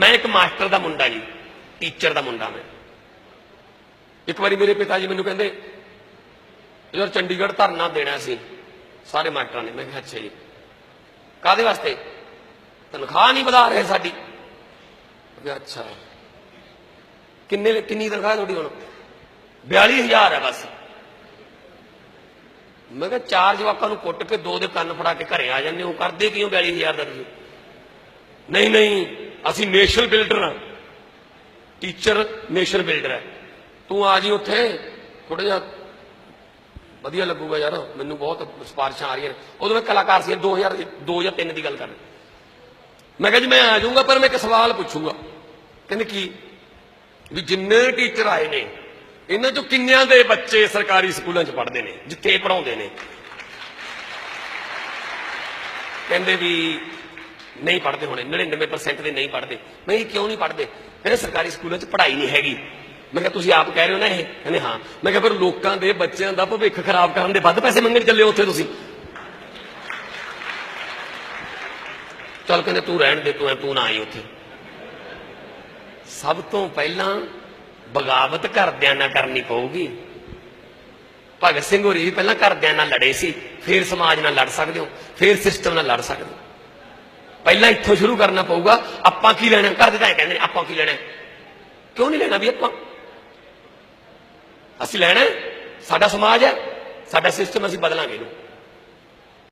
ਮੈਂ ਇੱਕ ਮਾਸਟਰ ਦਾ ਮੁੰਡਾ ਜੀ, ਟੀਚਰ ਦਾ ਮੁੰਡਾ ਮੈਂ। ਇੱਕ ਵਾਰੀ ਮੇਰੇ ਪਿਤਾ ਜੀ ਮੈਨੂੰ ਕਹਿੰਦੇ, ਯਾਰ ਚੰਡੀਗੜ੍ਹ ਧਰਨਾ ਦੇਣਾ ਸੀ, ਸਾਰੇ ਮਾਸਟਰਾਂ ਨੇ। ਮੈਂ ਕਿਹਾ, ਅੱਛਾ ਜੀ। ਕਾਦੇ ਵਾਸਤੇ? ਤਨਖਾਹ ਨਹੀਂ ਵਧਾ ਰਹੇ ਸਾਡੀ। ਮੈਂ ਅੱਛਾ। ਕਿੰਨੇ, ਕਿੰਨੀ ਤਨਖਾਹ ਤੁਹਾਡੀ ਹੁਣ? 42000 ਹੈ ਬਸ। ਮੈਂ ਕਿਹਾ, ਚਾਰ ਜਵਾਕਾਂ ਨੂੰ ਕੁੱਟ ਕੇ ਦੋ ਦੇ ਕੰਨ ਫੜਾ ਕੇ ਘਰੇ ਆ ਜਾਂਦੇ ਹੋ। ਕਰਦੇ ਕਿਉਂ 42000 ਦਾ ਤੁਸੀਂ? ਨਹੀਂ ਨਹੀਂ। ਅਸੀਂ ਨੇਸ਼ਨ ਬਿਲਡਰ ਹਾਂ। ਟੀਚਰ ਨੇਸ਼ਨ ਬਿਲਡਰ ਹੈ। ਤੂੰ ਆ ਜੀ ਉੱਥੇ ਥੋੜਾ ਜਿਹਾ ਵਧੀਆ ਲੱਗੂਗਾ ਯਾਰ, ਮੈਨੂੰ ਬਹੁਤ ਸਿਫਾਰਿਸ਼ਾਂ ਆ ਰਹੀਆਂ ਨੇ। ਉਦੋਂ ਮੈਂ ਕਲਾਕਾਰ ਸੀ 2000 2 ਜਾਂ 3 ਦੀ ਗੱਲ ਕਰ ਰਿਹਾ। ਮੈਂ ਕਿਹਾ ਜੀ, ਮੈਂ ਆ ਜਾਊਂਗਾ, ਪਰ ਮੈਂ ਇੱਕ ਸਵਾਲ ਪੁੱਛੂੰਗਾ। ਕਹਿੰਦੇ ਕੀ? ਵੀ ਜਿੰਨੇ ਟੀਚਰ ਆਏ ਨੇ, ਇਹਨਾਂ ਚੋਂ ਕਿੰਨਿਆਂ ਦੇ ਬੱਚੇ ਸਰਕਾਰੀ ਸਕੂਲਾਂ 'ਚ ਪੜ੍ਹਦੇ ਨੇ, ਜਿੱਥੇ ਪੜਾਉਂਦੇ ਨੇ? ਕਹਿੰਦੇ ਵੀ ਨਹੀਂ ਪੜ੍ਹਦੇ ਹੋਣੇ 99% ਦੇ ਨਹੀਂ ਪੜ੍ਹਦੇ। ਮੈਂ ਇਹ ਕਿਉਂ ਨਹੀਂ ਪੜ੍ਹਦੇ? ਕਹਿੰਦੇ, ਸਰਕਾਰੀ ਸਕੂਲਾਂ 'ਚ ਪੜ੍ਹਾਈ ਨਹੀਂ ਹੈਗੀ। ਮੈਂ ਕਿਹਾ, ਤੁਸੀਂ ਆਪ ਕਹਿ ਰਹੇ ਹੋ ਨਾ ਇਹ? ਕਹਿੰਦੇ, ਹਾਂ। ਮੈਂ ਕਿਹਾ, ਫਿਰ ਲੋਕਾਂ ਦੇ ਬੱਚਿਆਂ ਦਾ ਭਵਿੱਖ ਖਰਾਬ ਕਰਨ ਦੇ ਵੱਧ ਪੈਸੇ ਮੰਗਣ ਚੱਲੇ ਉੱਥੇ ਤੁਸੀਂ। ਚੱਲ ਕਹਿੰਦੇ, ਤੂੰ ਰਹਿਣ ਦੇ, ਤੂੰ ਤੂੰ ਨਾ ਆਈ ਉੱਥੇ। ਸਭ ਤੋਂ ਪਹਿਲਾਂ ਬਗਾਵਤ ਘਰਦਿਆਂ ਨਾਲ ਕਰਨੀ ਪਊਗੀ। ਭਗਤ ਸਿੰਘ ਹੋਰੀ ਵੀ ਪਹਿਲਾਂ ਘਰਦਿਆਂ ਨਾਲ ਲੜੇ ਸੀ। ਫਿਰ ਸਮਾਜ ਨਾਲ ਲੜ ਸਕਦੇ ਹੋ। ਫਿਰ ਸਿਸਟਮ ਨਾਲ ਲੜ ਸਕਦੇ ਹੋ। ਪਹਿਲਾਂ ਇੱਥੋਂ ਸ਼ੁਰੂ ਕਰਨਾ ਪਊਗਾ, ਆਪਾਂ ਕੀ ਲੈਣਾ? ਘਰ ਦੇ ਤਾਂ ਕਹਿੰਦੇ ਨੇ, ਆਪਾਂ ਕੀ ਲੈਣਾ? ਕਿਉਂ ਨਹੀਂ ਲੈਣਾ ਵੀ ਆਪਾਂ? ਅਸੀਂ ਲੈਣਾ ਸਾਡਾ ਸਮਾਜ ਹੈ, ਸਾਡਾ ਸਿਸਟਮ ਅਸੀਂ ਬਦਲਾਂਗੇ ਇਹਨੂੰ।